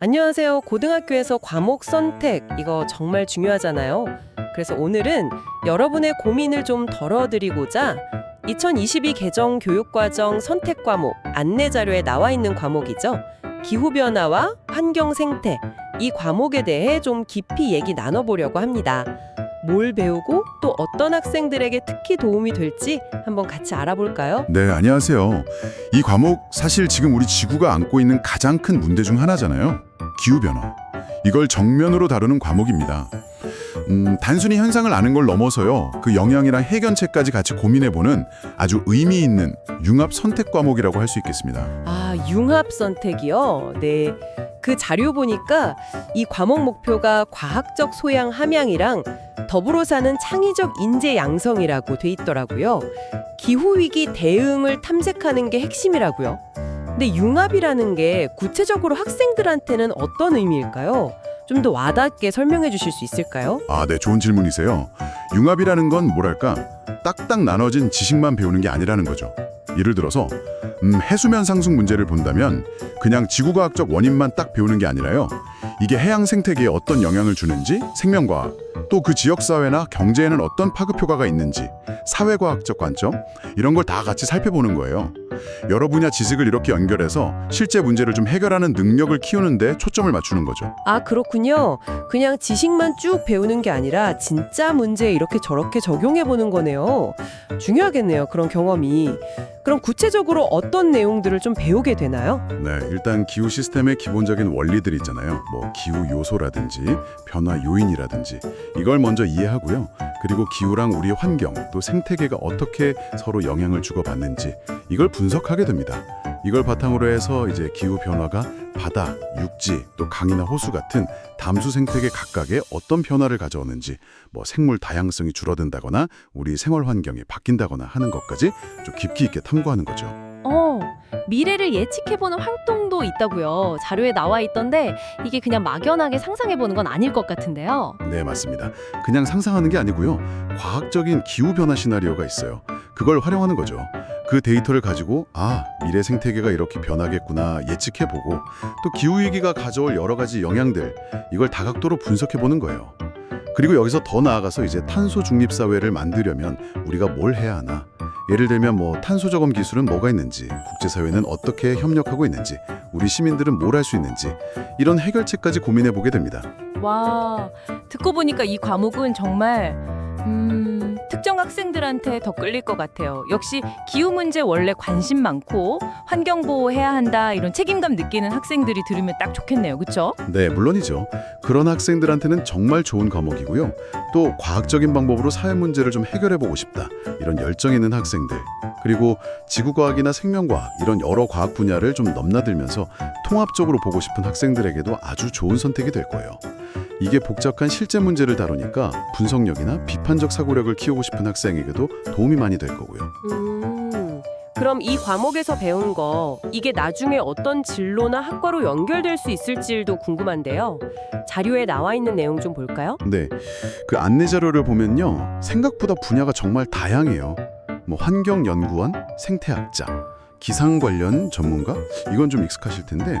안녕하세요. 고등학교에서 과목 선택 이거 정말 중요하잖아요. 그래서 오늘은 여러분의 고민을 좀 덜어드리고자 2022 개정 교육과정 선택 과목 안내 자료에 나와 있는 과목이죠. 기후 변화와 환경 생태 이 과목에 대해 좀 깊이 얘기 나눠보려고 합니다. 뭘 배우고 또 어떤 학생들에게 특히 도움이 될지 한번 같이 알아볼까요? 네, 안녕하세요. 이 과목 사실 지금 우리 지구가 안고 있는 가장 큰 문제 중 하나잖아요. 기후변화. 이걸 정면으로 다루는 과목입니다. 음, 단순히 현상을 아는 걸 넘어서요. 그 영향이랑 해결책까지 같이 고민해보는 아주 의미 있는 융합 선택 과목이라고 할 수 있겠습니다. 아, 융합 선택이요? 네. 그 자료 보니까 이 과목 목표가 과학적 소양 함양이랑 더불어 사는 창의적 인재 양성이라고 돼 있더라고요. 기후 위기 대응을 탐색하는 게 핵심이라고요. 근데 융합이라는 게 구체적으로 학생들한테는 어떤 의미일까요? 좀 더 와닿게 설명해 주실 수 있을까요? 아, 네, 좋은 질문이세요. 융합이라는 건 뭐랄까 딱딱 나눠진 지식만 배우는 게 아니라는 거죠. 예를 들어서 음, 해수면 상승 문제를 본다면 그냥 지구과학적 원인만 딱 배우는 게 아니라요. 이게 해양 생태계에 어떤 영향을 주는지 생명과학, 또 그 지역 사회나 경제에는 어떤 파급 효과가 있는지 사회과학적 관점 이런 걸 다 같이 살펴보는 거예요. 여러 분야 지식을 이렇게 연결해서 실제 문제를 좀 해결하는 능력을 키우는 데 초점을 맞추는 거죠. 아, 그렇군요. 그냥 지식만 쭉 배우는 게 아니라 진짜 문제에 이렇게 저렇게 적용해 보는 거네요. 중요하겠네요. 그런 경험이. 그럼 구체적으로 어떤 내용들을 좀 배우게 되나요? 네, 일단 기후 시스템의 기본적인 원리들 있잖아요. 뭐 기후 요소라든지 변화 요인이라든지 이걸 먼저 이해하고요. 그리고 기후랑 우리 환경 또 생태계가 어떻게 서로 영향을 주고받는지 이걸 분석하게 됩니다. 이걸 바탕으로 해서 이제 기후 변화가 바다, 육지, 또 강이나 호수 같은 담수 생태계 각각에 어떤 변화를 가져오는지 뭐 생물 다양성이 줄어든다거나 우리 생활 환경이 바뀐다거나 하는 것까지 좀 깊이 있게 탐구하는 거죠. 어, 미래를 예측해보는 활동도 있다고요. 자료에 나와 있던데 이게 그냥 막연하게 상상해보는 건 아닐 것 같은데요. 네, 맞습니다. 그냥 상상하는 게 아니고요. 과학적인 기후 변화 시나리오가 있어요. 그걸 활용하는 거죠. 그 데이터를 가지고 아, 미래 생태계가 이렇게 변하겠구나 예측해 보고 또 기후 위기가 가져올 여러 가지 영향들 이걸 다각도로 분석해 보는 거예요. 그리고 여기서 더 나아가서 이제 탄소 중립 사회를 만들려면 우리가 뭘 해야 하나? 예를 들면 뭐 탄소 저감 기술은 뭐가 있는지, 국제 사회는 어떻게 협력하고 있는지, 우리 시민들은 뭘 할 수 있는지 이런 해결책까지 고민해 보게 됩니다. 와, 듣고 보니까 이 과목은 정말 음, 특정 학생들한테 더 끌릴 것 같아요. 역시 기후 문제 원래 관심 많고 환경 보호해야 한다 이런 책임감 느끼는 학생들이 들으면 딱 좋겠네요. 그렇죠? 네, 물론이죠. 그런 학생들한테는 정말 좋은 과목이고요. 또 과학적인 방법으로 사회 문제를 좀 해결해 보고 싶다. 이런 열정 있는 학생들. 그리고 지구과학이나 생명과학 이런 여러 과학 분야를 좀 넘나들면서 통합적으로 보고 싶은 학생들에게도 아주 좋은 선택이 될 거예요. 이게 복잡한 실제 문제를 다루니까 분석력이나 비판적 사고력을 키우고 싶은 학생에게도 도움이 많이 될 거고요. 음, 그럼 이 과목에서 배운 거 이게 나중에 어떤 진로나 학과로 연결될 수 있을지도 궁금한데요. 자료에 나와 있는 내용 좀 볼까요? 네, 그 안내 자료를 보면요. 생각보다 분야가 정말 다양해요. 뭐 환경연구원, 생태학자, 기상 관련 전문가? 이건 좀 익숙하실 텐데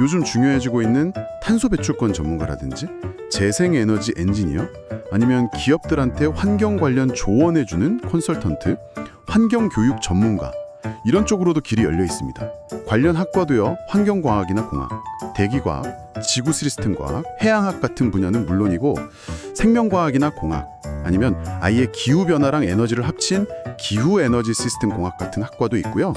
요즘 중요해지고 있는 탄소 배출권 전문가라든지 재생 에너지 엔지니어 아니면 기업들한테 환경 관련 조언해 주는 컨설턴트, 환경 교육 전문가 이런 쪽으로도 길이 열려 있습니다. 관련 학과도요. 환경과학이나 공학, 대기과학, 지구 시스템과학, 해양학 같은 분야는 물론이고 생명과학이나 공학 아니면 아예 기후 변화랑 에너지를 합친 기후 에너지 시스템 공학 같은 학과도 있고요.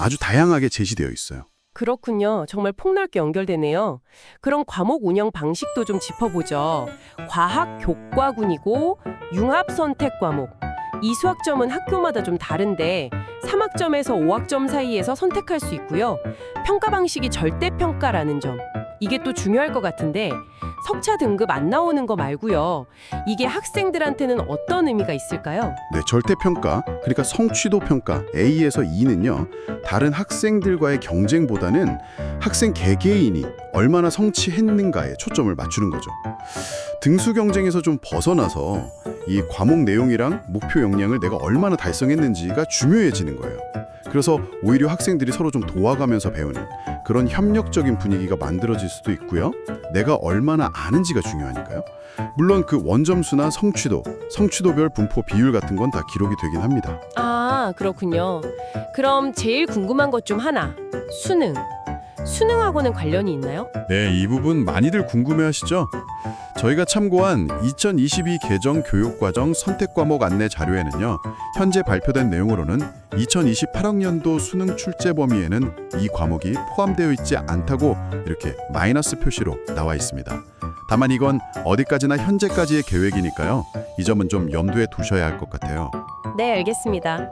아주 다양하게 제시되어 있어요. 그렇군요. 정말 폭넓게 연결되네요. 그럼 과목 운영 방식도 좀 짚어보죠. 과학 교과군이고 융합 선택 과목. 이 수학점은 학교마다 좀 다른데 3학점에서 5학점 사이에서 선택할 수 있고요. 평가 방식이 절대 평가라는 점. 이게 또 중요할 것 같은데 석차 등급 안 나오는 거 말고요. 이게 학생들한테는 어떤 의미가 있을까요? 네, 절대 평가, 그러니까 성취도 평가 A에서 E는요. 다른 학생들과의 경쟁보다는 학생 개개인이 얼마나 성취했는가에 초점을 맞추는 거죠. 등수 경쟁에서 좀 벗어나서 이 과목 내용이랑 목표 역량을 내가 얼마나 달성했는지가 중요해지는 거예요. 그래서 오히려 학생들이 서로 좀 도와가면서 배우는 그런 협력적인 분위기가 만들어질 수도 있고요. 내가 얼마나 아는지가 중요하니까요. 물론 그 원점수나 성취도, 성취도별 분포 비율 같은 건 다 기록이 되긴 합니다. 아, 그렇군요. 그럼 제일 궁금한 것중 하나. 수능. 수능하고는 관련이 있나요? 네, 이 부분 많이들 궁금해하시죠? 저희가 참고한 2022 개정 교육과정 선택 과목 안내 자료에는요. 현재 발표된 내용으로는 2028학년도 수능 출제 범위에는 이 과목이 포함되어 있지 않다고 이렇게 마이너스 표시로 나와 있습니다. 다만 이건 어디까지나 현재까지의 계획이니까요. 이 점은 좀 염두에 두셔야 할 것 같아요. 네, 알겠습니다.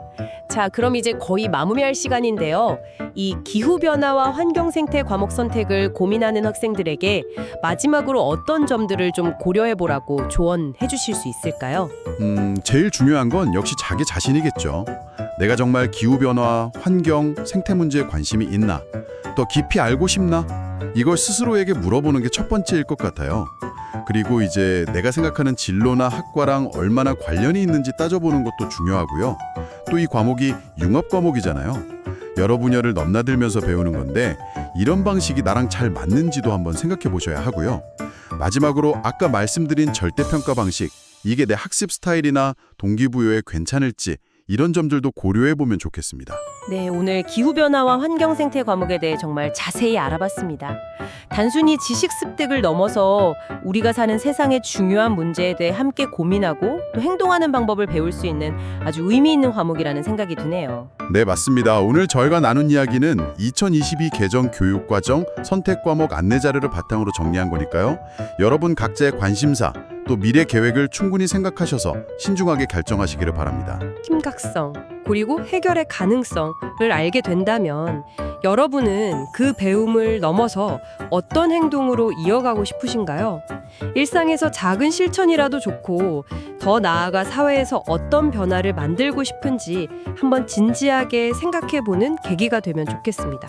자, 그럼 이제 거의 마무리할 시간인데요. 이 기후변화와 환경생태 과목 선택을 고민하는 학생들에게 마지막으로 어떤 점들을 좀 고려해 보라고 조언해 주실 수 있을까요? 음, 제일 중요한 건 역시 자기 자신이겠죠. 내가 정말 기후변화, 환경, 생태 문제에 관심이 있나? 더 깊이 알고 싶나? 이걸 스스로에게 물어보는 게 첫 번째일 것 같아요. 그리고 이제 내가 생각하는 진로나 학과랑 얼마나 관련이 있는지 따져보는 것도 중요하고요. 또 이 과목이 융합 과목이잖아요. 여러 분야를 넘나들면서 배우는 건데 이런 방식이 나랑 잘 맞는지도 한번 생각해 보셔야 하고요. 마지막으로 아까 말씀드린 절대평가 방식, 이게 내 학습 스타일이나 동기부여에 괜찮을지 이런 점들도 고려해 보면 좋겠습니다. 네, 오늘 기후변화와 환경생태 과목에 대해 정말 자세히 알아봤습니다. 단순히 지식 습득을 넘어서 우리가 사는 세상의 중요한 문제에 대해 함께 고민하고 또 행동하는 방법을 배울 수 있는 아주 의미 있는 과목이라는 생각이 드네요. 네, 맞습니다. 오늘 저희가 나눈 이야기는 2022 개정 교육과정 선택 과목 안내 자료를 바탕으로 정리한 거니까요. 여러분 각자의 관심사 또 미래 계획을 충분히 생각하셔서 신중하게 결정하시기를 바랍니다. 심각성 그리고 해결의 가능성을 알게 된다면 여러분은 그 배움을 넘어서 어떤 행동으로 이어가고 싶으신가요? 일상에서 작은 실천이라도 좋고 더 나아가 사회에서 어떤 변화를 만들고 싶은지 한번 진지하게 생각해 보는 계기가 되면 좋겠습니다.